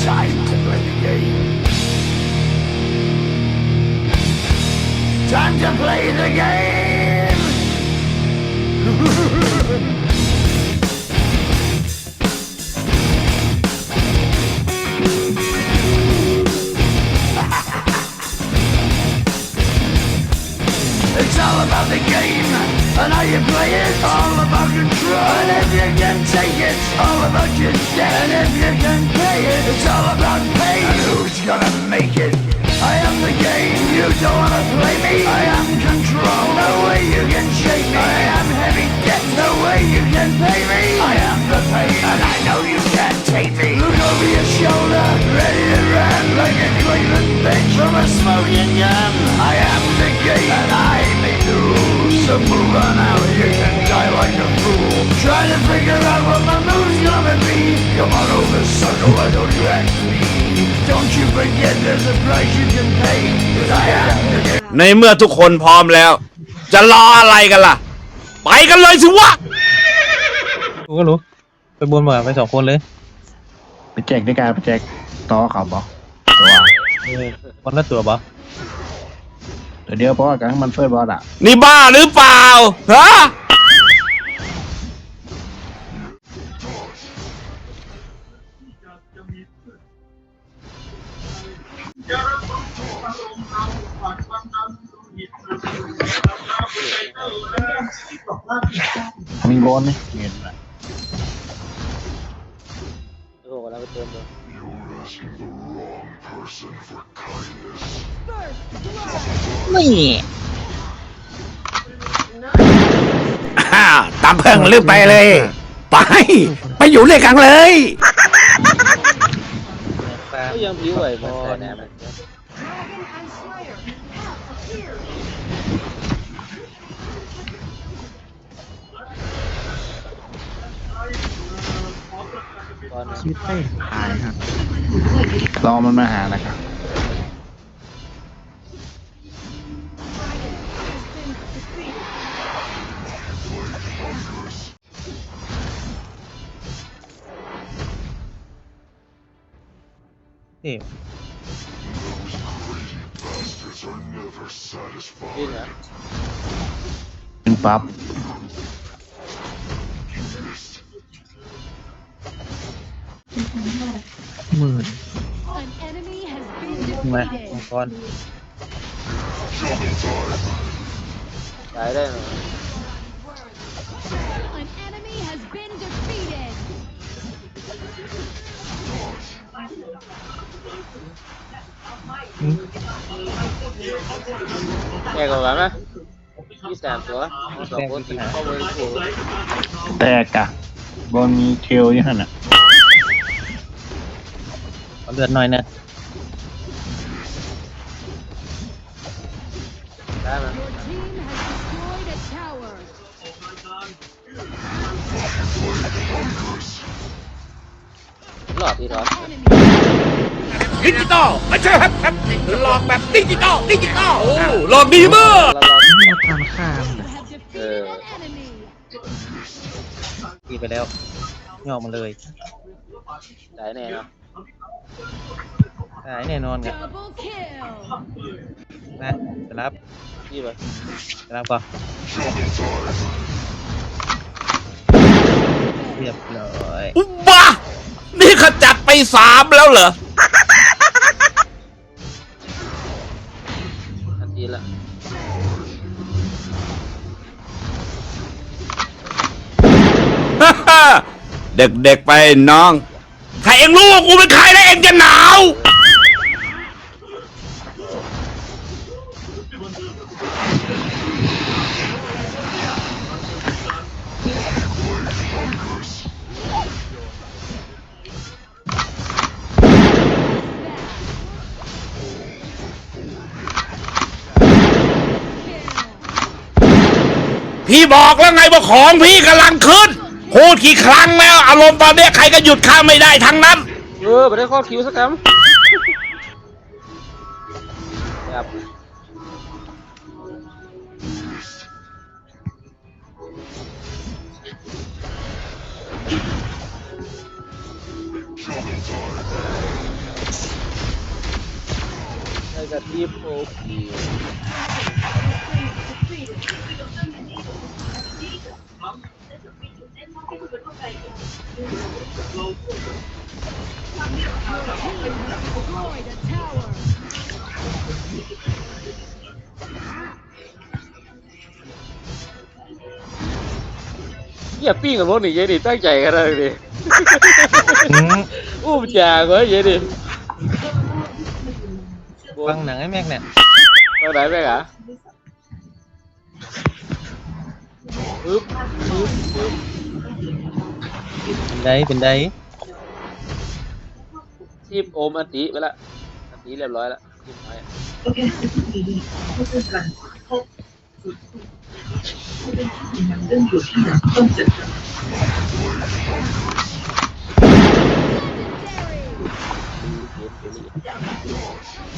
Time to play the game. Time to play the game. All about the game and how you play it. All about control. And if you can take it, all about your debt. And if you can pay it, it's all about pay. And who's gonna make it? I am the game. You don't wanna play me. I am control. No way you can shake me. I am heavy debt. No way you can pay me. I am ในเมื่อทุกคนพร้อมแล้ว จะรออะไรกันล่ะ ไปกันเลยสิวะรู้ก็รู้ ไปบนมาไปสองคนเลย ไปแจกด้วยกันไปแจกต่อเขาบอกตัวเออคนละตัวบอเดี๋ยวเดียวเพราะว่าการให้มันเฟิร์สบอลอะ นี่บ้าหรือเปล่าฮะ มีบอลไหมเห็นอะโอ้โหเราไปเติมเลยอ่าตามเพิ่งลืมไปเลย ไป ไปอยู่ด้วยกันเลย ก็ยังผิวไหวมันแค่แนมตอนชีวิตไม่หายครับรอมันมาหานะครับนี่ดิ้นนะเป็นปั๊บ หมื่น An enemy has been มา defeated. มังกรตายได้ไหม An enemy has been defeated. แกก่อนไหมยี่สามตัวสองคนตีเข้าไปถูกแตกอะบอลมีเทลอยู่หันอะขอ เลือดหน่อยนะได้ไหม Your team has destroyed a tower. หลอดที่ร้อน Enemy ดิจิตอลไม่ใช่ครับครับหลอกแบบดิจิตอลดิจิตอลโอ้หลอกดีมากเราเรา you have defeated an enemy. ตีไปแล้วย่อมาเลยตายแน่เนาะ ตายแน่นอนครับ Double kill. นะจะรับยี่ไปจะรับก่อนเรียบร้อยอุบ้านี่ขจัดไปสามแล้วเหรอ ทันทีละเด็กๆไปน้อง ถ้าเองรู้ว่ากูเป็นใครแล้วเองจะหนาว พี่บอกแล้วไงว่าของพี่กำลังขึ้น พูดกี่ครั้งแล้ว อารมณ์ตอนเนี้ยใครก็หยุดข้าไม่ได้ทั้งนั้น เออไปได้ข้อคิวสักคำครับได้กับทีมโอพี Destroyed a tower. เหี้ยปิ้งกับพวกนี้เยอะดิตั้งใจกันเลยดิอืมอุ้มจากเว้ยเยอะดิฟังหนังไอ้แม็กเนี่ยตอนไหนแม่งอะปึ๊บปึ๊บปึ๊บ เป็นไดเป็นไดทีมโอมอันติไปละอันติเรียบร้อยละทีมไม้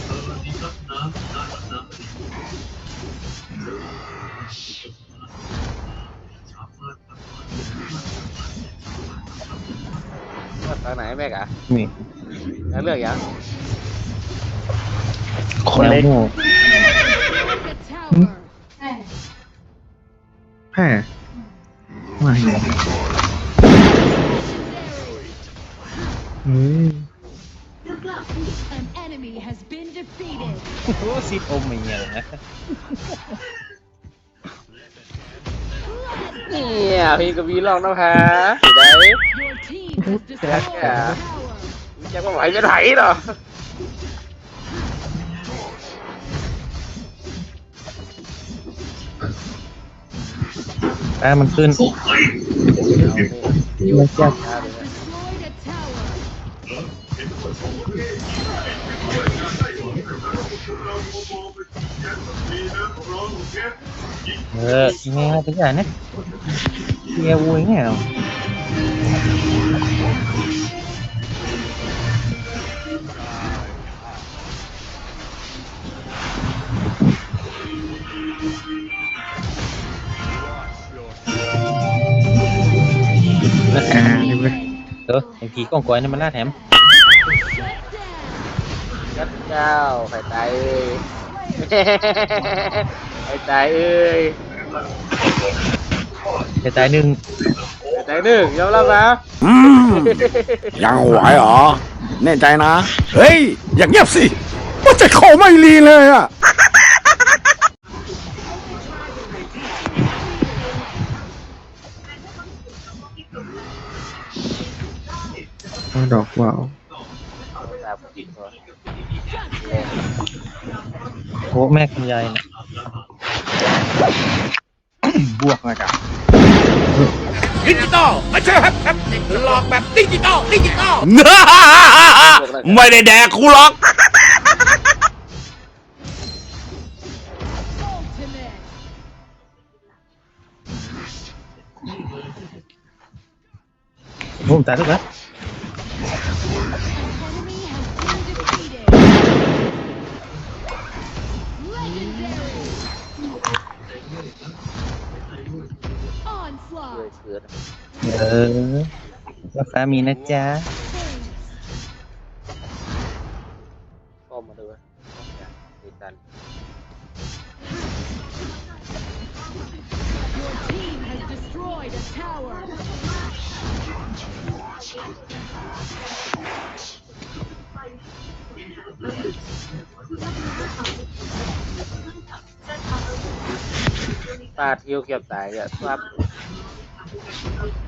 ทางไหนแม่กะนี่ทางเลือกยังคนเล็กแวโง่ Destroyed a tower. แพ้ไม่อืม An enemy has been defeated. โอ้สิอมไม่เงี้ยนะเนี่ยพี่กบีลองนะฮะได้ Your team has destroyed a Yeah. tower. จะมาไหวไม่ไหวหรอตามันขึ้น Your Let's go. team has destroyed a tower. เออ nghe tiếng giải nè nghe vui nghe không อ่านี่เว้ยเออไอ้ผีกองกอยนี่มันล่าแถม Shut down. ยัดเจ้าไข่ตายเอ้ยไข่ตายเอ้ยแต่ตายหนึ่งไข่ตายหนึ่งยอมรับนะอืมยังไหวเหรอแน่ใจนะ เฮ้ย อย่างเงียบสิว่าจะเข้าไม่รีเลยอะะบวกเลยกันดิจิตอลไม่ใช่ครับครับหลอกแบบดิจิตอลดิจิตอลไม่ได้แดกกูหรอก Ultimate. ผมตายทุกแล้ว An Onslaught. เกิดเออราคามีนะจ๊ะก็มาดูติดกัน Your team has destroyed a tower. ตาเที่ยวเก็บตายอะครับ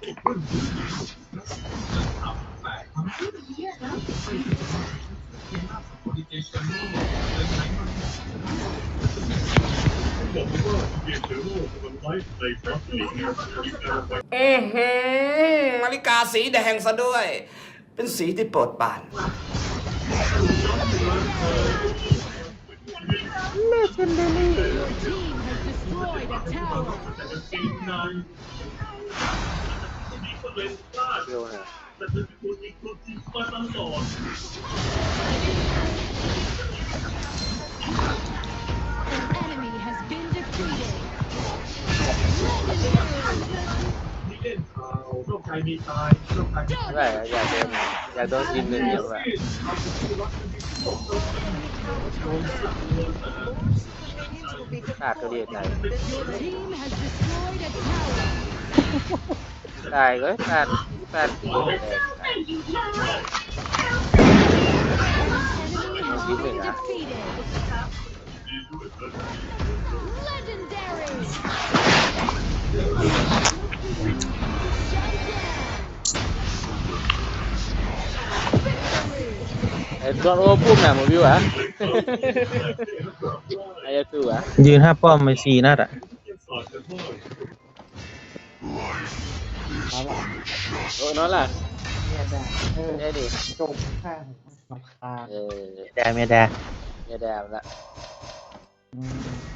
หาทอนนะเออรอดมาเลยอะ Legendary. ตัดที่แยกเลย Double kill. อือหื อนาฬิกาสีแดงซะด้วยเป็นสีที่โปรดปราน Your team tower. เดียวเนี่ย An enemy has been defeated. ได้อะอยากโดนอยากโดนกินเลยเนี่ยว่ะขาดตัวเดียวไหน ตายก็ตายตายยิงหนึ่งอะไอ้ดอนโอ้พุ่มน่ะมึงวิวอะไอ้ยาคือะยืนห้าป้อมไปสี่นัดอะ Oh, no lah. เออ Jadi. จบข้างลำคาญ Eh, แดงไม่แดง ya dah lah. อืม